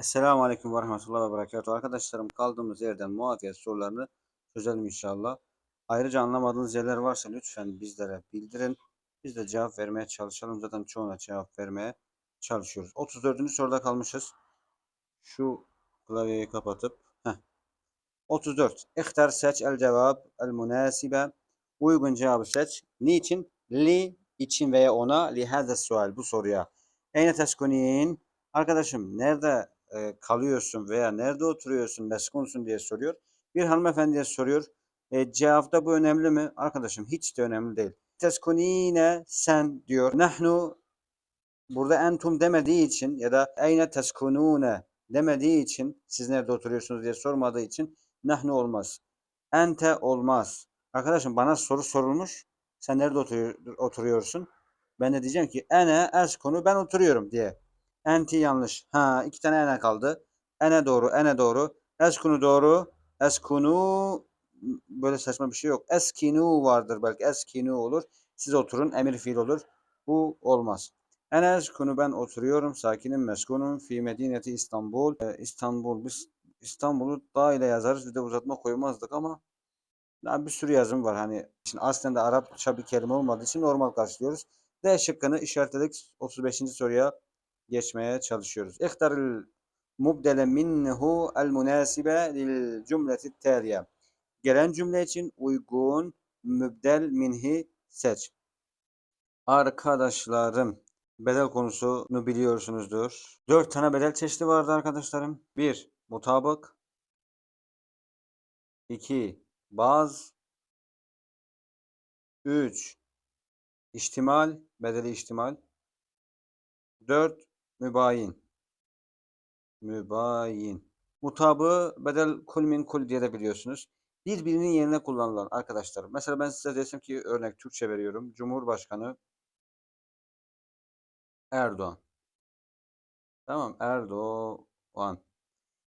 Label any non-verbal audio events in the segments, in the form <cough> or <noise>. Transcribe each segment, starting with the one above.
Esselamu Aleyküm ve Rahmetullah ve Berekatuhu. Arkadaşlarım kaldığımız yerden muafiyet sorularını çözelim inşallah. Ayrıca anlamadığınız yerler varsa lütfen bizlere bildirin. Biz de cevap vermeye çalışalım. Zaten çoğuna cevap vermeye çalışıyoruz. 34. soruda kalmışız. Şu klavyeyi kapatıp. Heh. 34. İhtar seç el cevap el münasibe. Uygun cevabı seç. Niçin? Li için veya ona li hada sual bu soruya. Eyne teskunin? Arkadaşım nerede kalıyorsun veya nerede oturuyorsun, meskunsun diye soruyor. Bir hanımefendiye soruyor. E, cevapta bu önemli mi? Arkadaşım hiç de önemli değil. Teskunine sen diyor. Nahnu burada entum demediği için ya da eyne teskunune demediği için siz nerede oturuyorsunuz diye sormadığı için nahnu olmaz. Ente olmaz. Arkadaşım bana soru sorulmuş. Sen nerede oturuyor, oturuyorsun? Ben de diyeceğim ki ene eskunu ben oturuyorum diye. Enti yanlış. Ha iki tane ene kaldı. Ene doğru, ene doğru. Eskunu doğru. Eskunu böyle saçma bir şey yok. Eskinu vardır belki. Eskinu olur. Siz oturun. Emir fiil olur. Bu olmaz. Ene eskunu ben oturuyorum. Sakinim meskunum. Fi medineti İstanbul. Ee, İstanbul. Biz İstanbul'u da ile yazarız. Bir de uzatma koymazdık ama daha bir sürü yazım var. Hani şimdi aslen Arapça bir kelime olmadığı için normal karşılıyoruz. D şıkkını işaretledik. 35. soruya geçmeye çalışıyoruz. İhtaril mubdele minhu el münasibe lil cümleti taliye. Gelen cümle için uygun mübdel minhi seç. Arkadaşlarım bedel konusunu biliyorsunuzdur. Dört tane bedel çeşidi vardı arkadaşlarım. Bir, mutabık. İki, baz. Üç, ihtimal, bedeli ihtimal. Dört, mübayin. Mübayin. Mutabı bedel kul min kul diye de biliyorsunuz. Birbirinin yerine kullanılan arkadaşlar. Mesela ben size desem ki örnek Türkçe veriyorum. Cumhurbaşkanı Erdoğan. Tamam Erdoğan.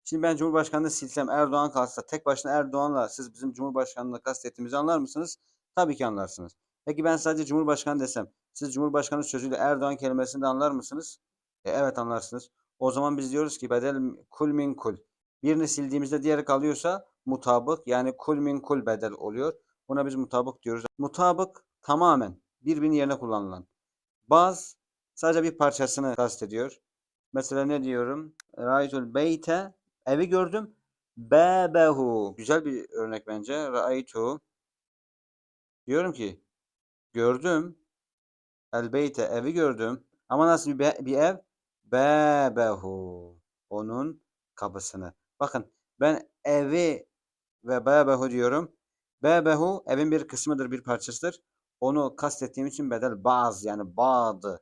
Şimdi ben Cumhurbaşkanı'nı silsem Erdoğan kalsa tek başına Erdoğan'la siz bizim Cumhurbaşkanı'nı kastettiğimizi anlar mısınız? Tabii ki anlarsınız. Peki ben sadece Cumhurbaşkanı desem siz Cumhurbaşkanı sözüyle Erdoğan kelimesini de anlar mısınız? E, evet anlarsınız. O zaman biz diyoruz ki bedel kul min kul. Birini sildiğimizde diğeri kalıyorsa mutabık yani kul min kul bedel oluyor. Buna biz mutabık diyoruz. Mutabık tamamen birbirinin yerine kullanılan. Baz sadece bir parçasını kastediyor. Mesela ne diyorum? Ra'aytul beyte evi gördüm. Bebehu. Güzel bir örnek bence. Ra'aytu. Diyorum ki gördüm. El beyte evi gördüm. Ama nasıl bir, bir ev? Bebehu. Onun kapısını. Bakın ben evi ve bebehu diyorum. Bebehu evin bir kısmıdır, bir parçasıdır. Onu kastettiğim için bedel baz yani bazı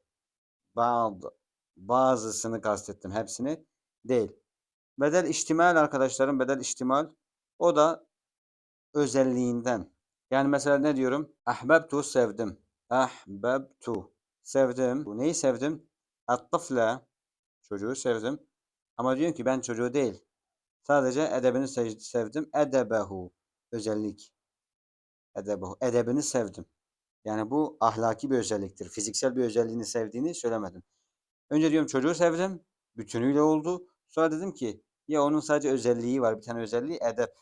bazı bazısını kastettim. Hepsini değil. Bedel ihtimal arkadaşlarım bedel ihtimal o da özelliğinden. Yani mesela ne diyorum? Ahbabtu sevdim. Ahbabtu sevdim. Bu neyi sevdim? At-tıfle çocuğu sevdim. Ama diyorum ki ben çocuğu değil. Sadece edebini se- sevdim. Edebehu özellik. Edebehu. Edebini sevdim. Yani bu ahlaki bir özelliktir. Fiziksel bir özelliğini sevdiğini söylemedim. Önce diyorum çocuğu sevdim. Bütünüyle oldu. Sonra dedim ki ya onun sadece özelliği var. Bir tane özelliği edep.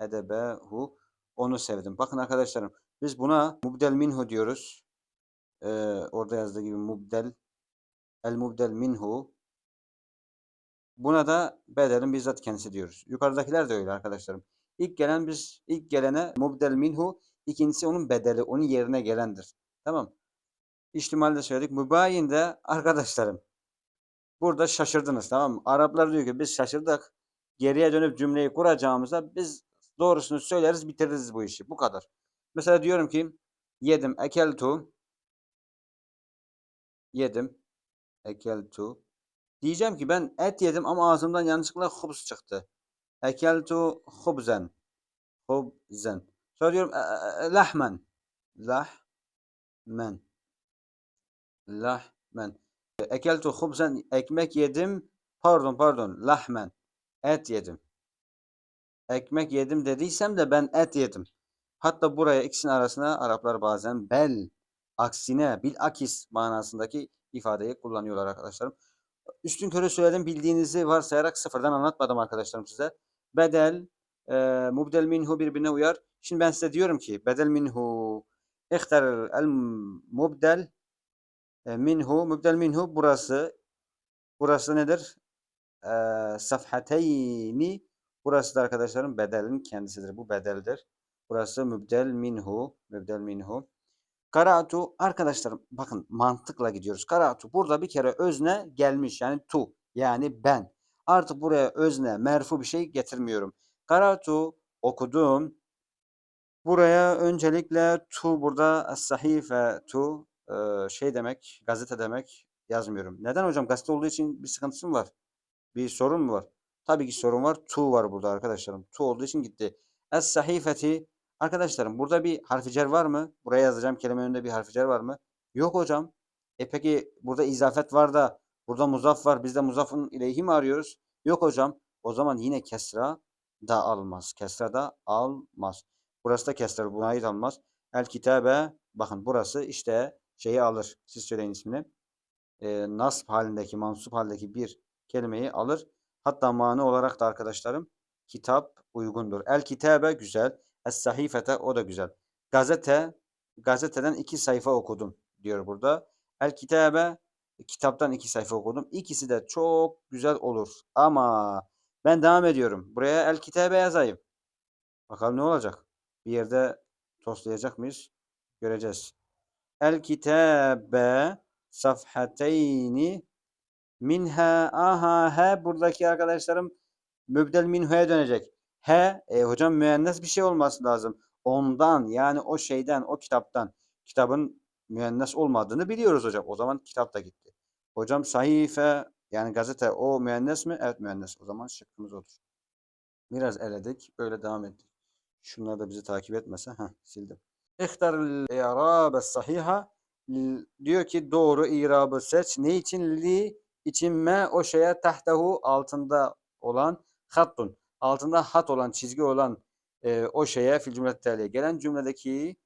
Edebehu. Onu sevdim. Bakın arkadaşlarım biz buna mubdel minhu diyoruz. Ee, orada yazdığı gibi mubdel. El mubdel minhu. Buna da bedelin bizzat kendisi diyoruz. Yukarıdakiler de öyle arkadaşlarım. İlk gelen biz ilk gelene mubdel minhu, ikincisi onun bedeli, onun yerine gelendir. Tamam. İhtimalde söyledik. Mübayin de arkadaşlarım. Burada şaşırdınız tamam mı? Araplar diyor ki biz şaşırdık. Geriye dönüp cümleyi kuracağımızda biz doğrusunu söyleriz bitiririz bu işi. Bu kadar. Mesela diyorum ki yedim ekeltu yedim ekeltu Diyeceğim ki ben et yedim ama ağzımdan yanlışlıkla hubz çıktı. Ekeltu hubzen. Hubzen. Sonra diyorum e, e, e, lahmen. Lahmen. Lahmen. Ekeltu hubzen. Ekmek yedim. Pardon pardon. Lahmen. Et yedim. Ekmek yedim dediysem de ben et yedim. Hatta buraya ikisinin arasına Araplar bazen bel, aksine, bil akis manasındaki ifadeyi kullanıyorlar arkadaşlarım. Üstün körü söyledim bildiğinizi varsayarak sıfırdan anlatmadım arkadaşlarım size. Bedel, e, mubdel minhu birbirine uyar. Şimdi ben size diyorum ki bedel minhu ihtar el mubdel e, minhu mübdel minhu burası burası nedir? E, safhateyni burası da arkadaşlarım bedelin kendisidir. Bu bedeldir. Burası mübdel minhu mübdel minhu. Karatu arkadaşlarım bakın mantıkla gidiyoruz. Karatu burada bir kere özne gelmiş yani tu yani ben. Artık buraya özne merfu bir şey getirmiyorum. Karatu okudum. Buraya öncelikle tu burada sahife tu e, şey demek gazete demek yazmıyorum. Neden hocam? Gazete olduğu için bir sıkıntısı mı var? Bir sorun mu var? Tabii ki sorun var. Tu var burada arkadaşlarım. Tu olduğu için gitti. Es sahifeti arkadaşlarım burada bir harfi cer var mı? Buraya yazacağım kelime önünde bir harfi cer var mı? Yok hocam. E peki burada izafet var da burada muzaf var. Biz de muzafın ileyhi mi arıyoruz? Yok hocam. O zaman yine kesra da almaz. Kesra da almaz. Burası da kesra buna ait almaz. El kitabe bakın burası işte şeyi alır. Siz söyleyin ismini. E, nasb halindeki, mansup halindeki bir kelimeyi alır. Hatta mani olarak da arkadaşlarım kitap uygundur. El kitabe güzel. Es sahifete o da güzel. Gazete gazeteden iki sayfa okudum diyor burada. El kitabe kitaptan iki sayfa okudum. İkisi de çok güzel olur. Ama ben devam ediyorum. Buraya el kitabe yazayım. Bakalım ne olacak? Bir yerde toslayacak mıyız? Göreceğiz. El kitabe safhateyni minha aha he buradaki arkadaşlarım mübdel minhu'ya dönecek. He e, hocam müennes bir şey olması lazım. Ondan yani o şeyden o kitaptan kitabın müennes olmadığını biliyoruz hocam. O zaman kitap da gitti. Hocam sahife yani gazete o müennes mi? Evet müennes. O zaman şıkkımız olur. Biraz eledik. Böyle devam ettik. Şunlar da bizi takip etmese. Heh, sildim. İhtar i'rabe sahiha diyor ki doğru irabı seç. Ne için? Li için me o şeye tahtehu altında olan hattun. Altında hat olan, çizgi olan e, o şeye fil cümletiyle gelen cümledeki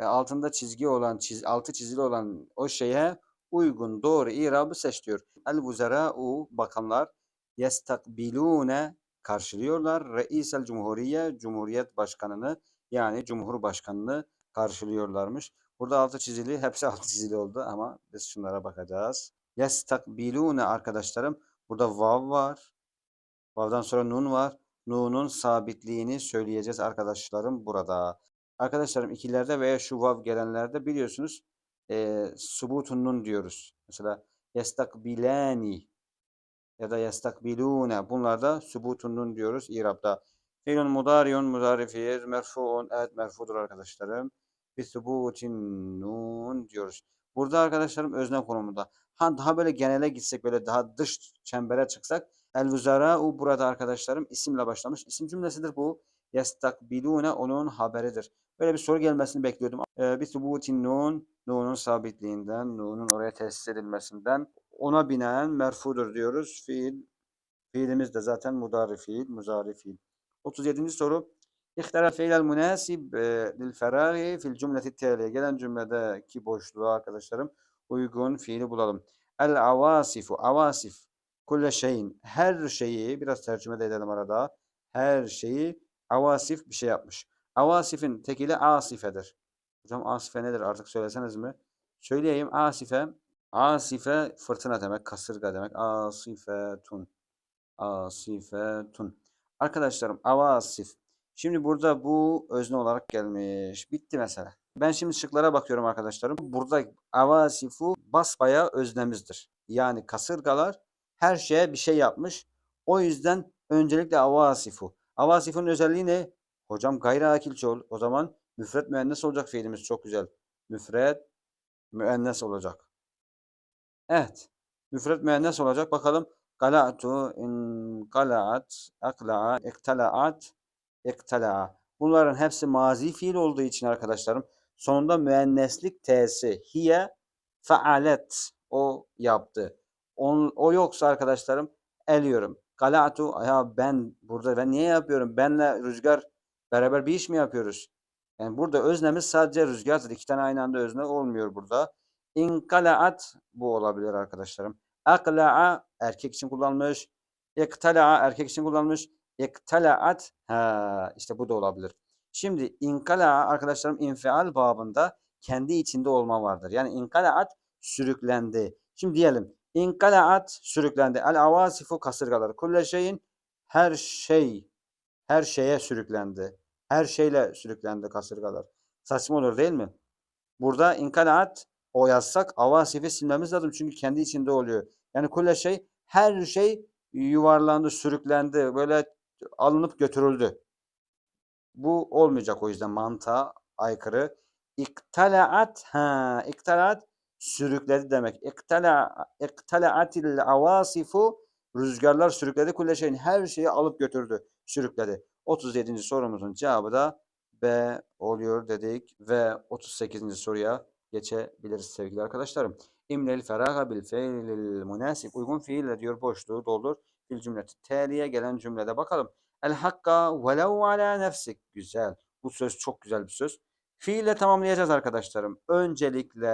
e, altında çizgi olan, çiz, altı çizili olan o şeye uygun doğru irabı seç diyor. El vuzera'u bakanlar yestakbilune karşılıyorlar. Reisel Cumhuriye Cumhuriyet Başkanını yani Cumhurbaşkanını karşılıyorlarmış. Burada altı çizili, hepsi <laughs> altı çizili oldu ama biz şunlara bakacağız. Yestakbilune arkadaşlarım. Burada vav var. Vav'dan sonra nun var. Nun'un sabitliğini söyleyeceğiz arkadaşlarım burada. Arkadaşlarım ikilerde veya şu vav gelenlerde biliyorsunuz e, subutun diyoruz. Mesela yestakbilani ya da yestakbilune bunlarda subutun nun diyoruz İrab'da. Fiilun mudariyun mudari fiil merfuun evet merfudur arkadaşlarım. Bir subutin nun diyoruz. Burada arkadaşlarım özne konumunda. Ha daha böyle genele gitsek böyle daha dış çembere çıksak el vuzara'u burada arkadaşlarım isimle başlamış. İsim cümlesidir bu. Yestakbilune onun haberidir. Böyle bir soru gelmesini bekliyordum. Ee, bir subutin nun, nunun sabitliğinden, nunun oraya tesis edilmesinden ona binaen merfudur diyoruz. Fiil, fiilimiz de zaten mudari fiil, muzari fiil. 37. soru. İhtara fiilel münasib lil ferari fil cümleti taliye. Gelen cümledeki boşluğa arkadaşlarım uygun fiili bulalım. El avasifu, avasif. Kulle şeyin, her şeyi, biraz tercüme de edelim arada. Her şeyi avasif bir şey yapmış. Avasifin tekili asifedir. Hocam asife nedir artık söyleseniz mi? Söyleyeyim asife. Asife fırtına demek, kasırga demek. Asifetun. Asifetun. Arkadaşlarım avasif. Şimdi burada bu özne olarak gelmiş. Bitti mesela. Ben şimdi şıklara bakıyorum arkadaşlarım. Burada avasifu basbaya öznemizdir. Yani kasırgalar her şeye bir şey yapmış. O yüzden öncelikle avasifu. Avasifun özelliği ne? Hocam gayri akil çoğul. O zaman müfret müennes olacak fiilimiz çok güzel. Müfret müennes olacak. Evet. Müfret müennes olacak. Bakalım. Gala'tu, in gala'at, akla'a, iktala'at, iktala'a. Bunların hepsi mazi fiil olduğu için arkadaşlarım sonunda müenneslik t'si hiye faalet o yaptı. On, o yoksa arkadaşlarım eliyorum. Gala'tu ya ben burada ben niye yapıyorum? Benle rüzgar beraber bir iş mi yapıyoruz? Yani burada öznemiz sadece rüzgardır. İki tane aynı anda özne olmuyor burada. İnkalaat bu olabilir arkadaşlarım. Akla'a erkek için kullanmış. İktala'a erkek için kullanmış. İktala'at ha işte bu da olabilir. Şimdi inkala'a arkadaşlarım infial babında kendi içinde olma vardır. Yani inkala'at sürüklendi. Şimdi diyelim inkala'at sürüklendi. El avasifu kasırgalar. Kulle şeyin her şey her şeye sürüklendi. Her şeyle sürüklendi kasırgalar. Saçma olur değil mi? Burada inkalaat o yazsak avasifi silmemiz lazım. Çünkü kendi içinde oluyor. Yani kulle şey her şey yuvarlandı, sürüklendi. Böyle alınıp götürüldü. Bu olmayacak o yüzden mantığa aykırı. İktalaat ha iktalaat sürükledi demek. İktala iktalaatil avasifu rüzgarlar sürükledi kulle şeyin her şeyi alıp götürdü, sürükledi. 37. sorumuzun cevabı da B oluyor dedik ve 38. soruya geçebiliriz sevgili arkadaşlarım. İmlel feraga bil fiilil münasip uygun fiille diyor boşluğu doldur. Fil cümleti taliye gelen cümlede bakalım. El hakka velev ala nefsik. Güzel. Bu söz çok güzel bir söz. Fiille tamamlayacağız arkadaşlarım. Öncelikle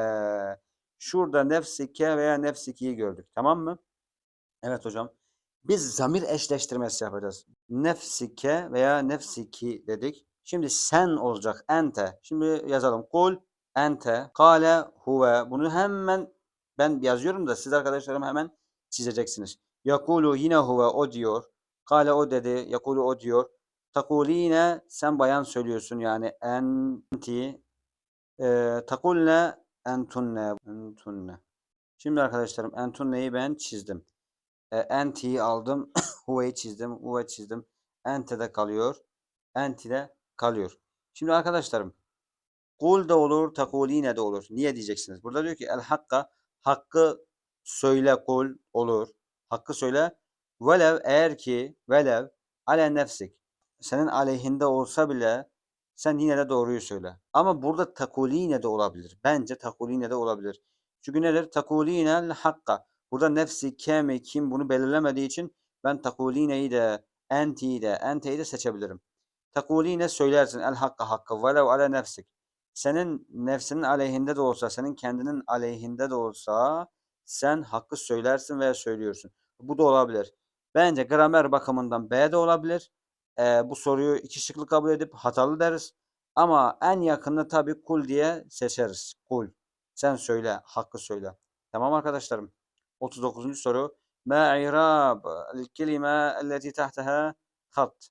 şurada nefsike veya nefsikiyi gördük. Tamam mı? Evet hocam. Biz zamir eşleştirmesi yapacağız. Nefsike veya nefsiki dedik. Şimdi sen olacak. Ente. Şimdi yazalım. Kul ente. Kale huve. Bunu hemen ben yazıyorum da siz arkadaşlarım hemen çizeceksiniz. Yakulu yine huve o diyor. Kale o dedi. Yakulu o diyor. Takuline sen bayan söylüyorsun yani enti. E, entunne. Entunne. Şimdi arkadaşlarım entunneyi ben çizdim. E, enti'yi aldım. <coughs> huve'yi çizdim. Huve çizdim. Ente'de kalıyor. Enti'de kalıyor. Şimdi arkadaşlarım kul da olur, takuline de olur. Niye diyeceksiniz? Burada diyor ki el hakka hakkı söyle kul olur. Hakkı söyle. Velev eğer ki velev ale nefsik senin aleyhinde olsa bile sen yine de doğruyu söyle. Ama burada takuline de olabilir. Bence takuline de olabilir. Çünkü nedir? Takuline hakka. Burada nefsi kemi kim bunu belirlemediği için ben takulineyi de entiyi de enteyi de seçebilirim. Takuline söylersin el hakka hakkı velev ale nefsik. Senin nefsinin aleyhinde de olsa, senin kendinin aleyhinde de olsa sen hakkı söylersin veya söylüyorsun. Bu da olabilir. Bence gramer bakımından B de olabilir. Ee, bu soruyu iki şıklı kabul edip hatalı deriz. Ama en yakını tabii kul diye seçeriz. Kul. Sen söyle, hakkı söyle. Tamam arkadaşlarım. 39. soru. Ma i'rab kelime elleti tahtaha hat.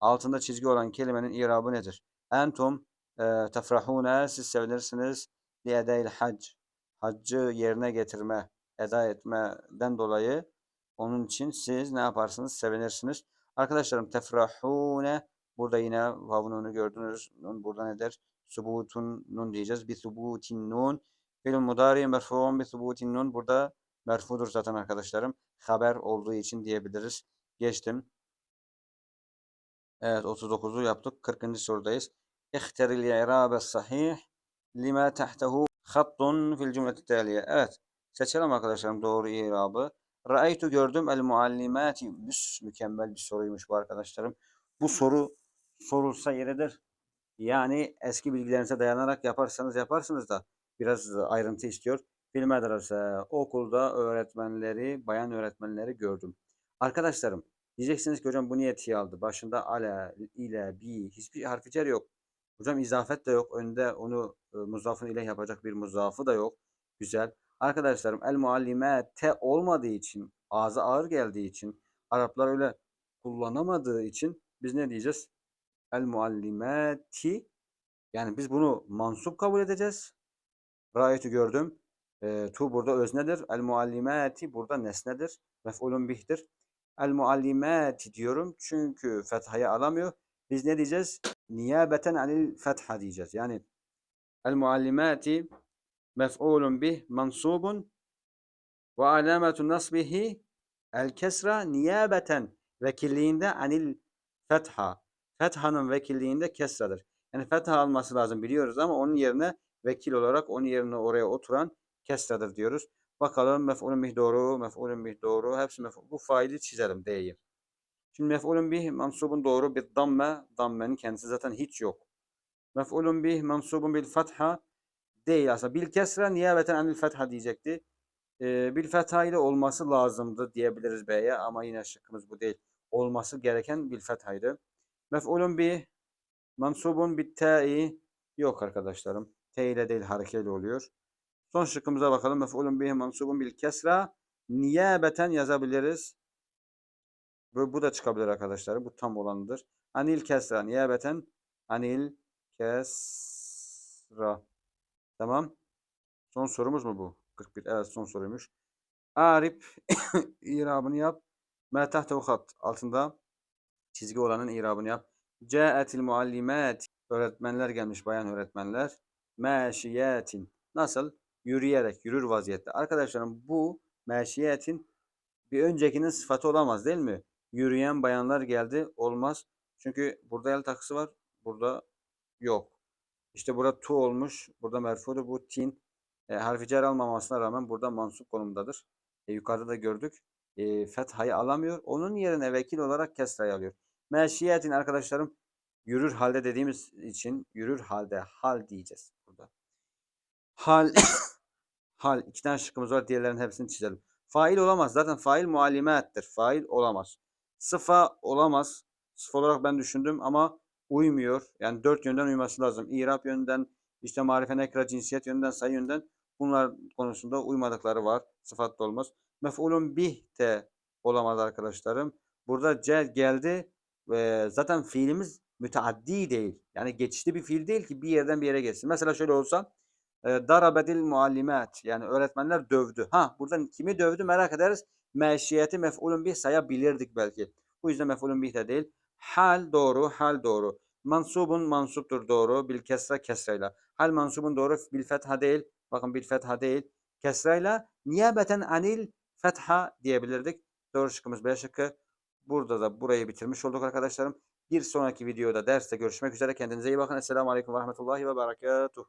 Altında çizgi olan kelimenin irabı nedir? Entum e, tefrahune siz sevinirsiniz li edeyl hac. Haccı yerine getirme, eda etmeden dolayı onun için siz ne yaparsınız? Sevinirsiniz. Arkadaşlarım tefrahune burada yine vavununu gördünüz. Nun burada nedir? Subutun nun diyeceğiz. Bi subutin nun. Fiil mudari merfuun bi subutin nun. Burada merfudur zaten arkadaşlarım. Haber olduğu için diyebiliriz. Geçtim. Evet 39'u yaptık. 40. sorudayız. İhteril i'rabe sahih lima tahtehu hattun fil cümleti taliye. Evet. Seçelim arkadaşlarım doğru i'rabı. Ra'aytu gördüm el muallimati. Mükemmel bir soruymuş bu arkadaşlarım. Bu soru sorulsa yeridir. Yani eski bilgilerinize dayanarak yaparsanız yaparsınız da biraz ayrıntı istiyor. Fil medrese okulda öğretmenleri, bayan öğretmenleri gördüm. Arkadaşlarım diyeceksiniz ki hocam bu niye tiye aldı? Başında ale, ile, bi hiçbir harfi cer yok. Hocam izafet de yok. Önde onu e, muzafın ile yapacak bir muzafı da yok. Güzel. Arkadaşlarım el muallime te olmadığı için, ağza ağır geldiği için, Araplar öyle kullanamadığı için biz ne diyeceğiz? El muallimati yani biz bunu mansup kabul edeceğiz. Rayeti gördüm. E, tu burada öznedir. El muallimati burada nesnedir. Mef'ulun bihtir. El muallimati diyorum çünkü fethayı alamıyor. Biz ne diyeceğiz? Niyabeten anil fetha diyeceğiz. Yani el muallimati mef'ulun bih mansubun ve alametu nasbihi el kesra niyabeten vekilliğinde anil fetha. Fethanın vekilliğinde kesradır. Yani fetha alması lazım biliyoruz ama onun yerine vekil olarak onun yerine oraya oturan kesradır diyoruz. Bakalım mef'ulun bih doğru, mef'ulun bih doğru. Hepsi mef'ul. Bu faili çizelim D'yi. Şimdi mef'ulun bih mansubun doğru bir damme. Dammenin kendisi zaten hiç yok. Mef'ulun bih mansubun bil fatha değil aslında. Bil kesra niyabeten anil fetha diyecekti. e, bil fetha ile olması lazımdı diyebiliriz B'ye ama yine şıkkımız bu değil. Olması gereken bil fethaydı. Mef'ulun bi mansubun bit ta'i yok arkadaşlarım. T ile değil harekeyle oluyor. Son şıkkımıza bakalım. Mef'ulun bihi mansubun bil kesra niyabeten yazabiliriz. Bu, bu da çıkabilir arkadaşlar. Bu tam olanıdır. Anil kesra niyabeten anil kesra. Tamam. Son sorumuz mu bu? 41. Evet son soruymuş. Arip <coughs> irabını yap. Ma tahtehu hat. Altında çizgi olanın irabını yap. Câetil muallimat. Öğretmenler gelmiş bayan öğretmenler. Meşiyetin. Nasıl? Yürüyerek, yürür vaziyette. Arkadaşlarım bu meşiyetin bir öncekinin sıfatı olamaz değil mi? Yürüyen bayanlar geldi olmaz. Çünkü burada el takısı var. Burada yok. İşte burada tu olmuş. Burada merfudur. Bu tin. E, harfi cer almamasına rağmen burada mansup konumdadır. E, yukarıda da gördük. E, fethayı alamıyor. Onun yerine vekil olarak kesrayı alıyor. Meşiyetin arkadaşlarım yürür halde dediğimiz için yürür halde hal diyeceğiz burada. Hal <coughs> hal iki tane şıkkımız var. Diğerlerinin hepsini çizelim. Fail olamaz. Zaten fail muallimettir. Fail olamaz. Sıfa olamaz. Sıfa olarak ben düşündüm ama uymuyor. Yani dört yönden uyması lazım. İrab yönden, işte marife nekra cinsiyet yönden, sayı yönden bunlar konusunda uymadıkları var. Sıfat da olmaz. Mef'ulun bih de olamaz arkadaşlarım. Burada ce geldi ve zaten fiilimiz müteaddi değil. Yani geçişli bir fiil değil ki bir yerden bir yere geçsin. Mesela şöyle olsa e, darabedil muallimat yani öğretmenler dövdü. Ha buradan kimi dövdü merak ederiz. Meşiyeti mef'ulun bih sayabilirdik belki. Bu yüzden mef'ulun bih de değil. Hal doğru, hal doğru. Mansubun mansuptur doğru. Bil kesra kesrayla. Hal mansubun doğru bil fetha değil. Bakın bil fetha değil. Kesrayla niyabeten anil fetha diyebilirdik. Doğru şıkkımız B şıkkı. Burada da burayı bitirmiş olduk arkadaşlarım. Bir sonraki videoda derste görüşmek üzere. Kendinize iyi bakın. Esselamu Aleyküm ve Rahmetullahi ve Berekatuhu.